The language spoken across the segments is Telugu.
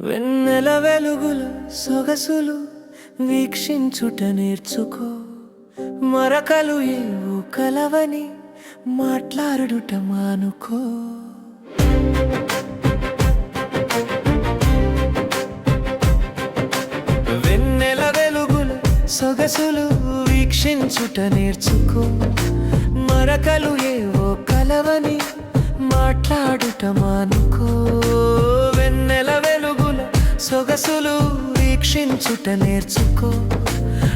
వెన్నెల వెలుగులు సొగసులు వీక్షించుట నేర్చుకో. మరకలు ఏవో కలవని మాట్లాడుట మానుకో. వెన్నెల వెలుగులు సొగసులు వీక్షించుట నేర్చుకో. మరకలు ఏవో కలవని మాట్లాడుట మానుకో. సొగసులు వీక్షించుట నేర్చుకో.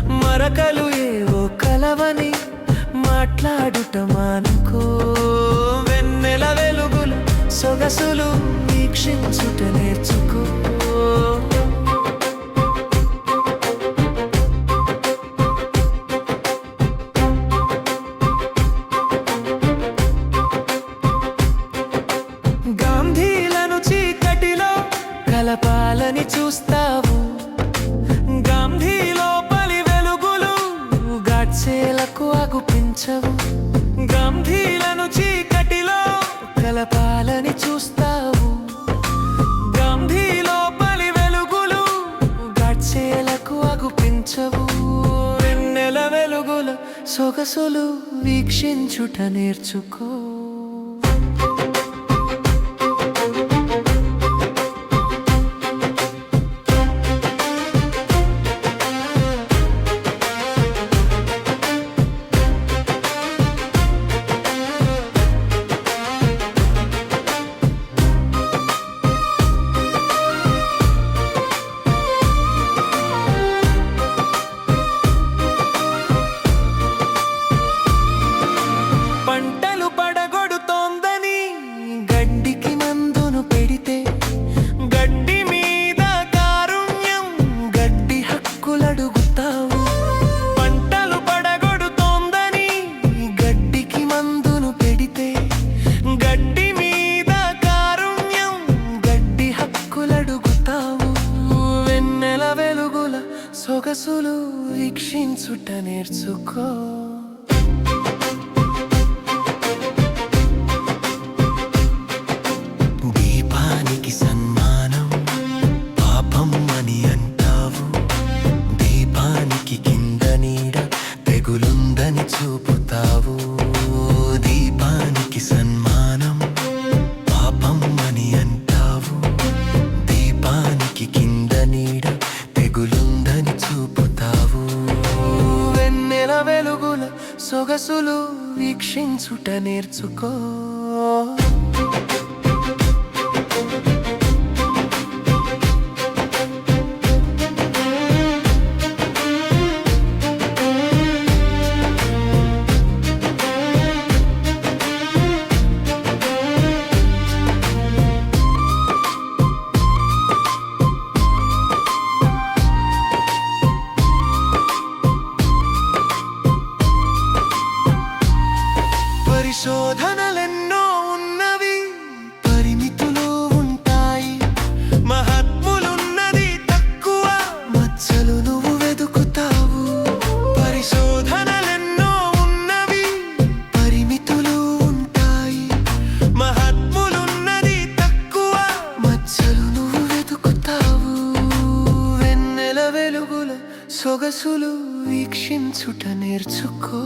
మరకలు ఏవో కలవని మాట్లాడుట మానుకో. వెన్నెల వెలుగులు సొగసులు వీక్షించుట నేర్చుకో. కలపాలని చూస్తావు. గాంధీలో పలి వెలుగులు గడ్చేలకు అగుపించవు. గాంధీలను చీకటిలో కలపాలని చూస్తావు. గాంధీలో పలి వెలుగులు గడ్చేలకు అగుపించవు. వెన్నెల వెలుగుల సొగసులు వీక్షించుట నేర్చుకో. వీక్షించుట నేర్చుకో. సొగసులు వీక్షించుట నేర్చుకో. పరిశోధనలెన్నో ఉన్నవి పరిమితులు ఉంటాయి. మహాత్ములున్నది తక్కువ మచ్చలు నువ్వు వెతుకుతావు. పరిశోధనలెన్నో ఉన్నవి పరిమితులు ఉంటాయి. మహాత్ములున్నది తక్కువ మచ్చలు నువ్వు వెతుకుతావు. వెన్నెల వెలుగుల సొగసులు వీక్షించుట నేర్చుకో.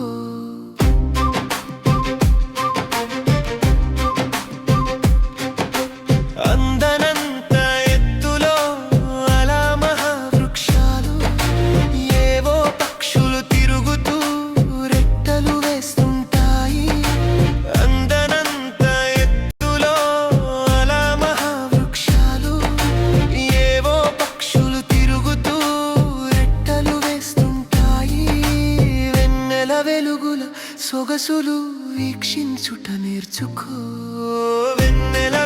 సొగసులు వీక్షించుట నేర్చుకో. వెన్నెల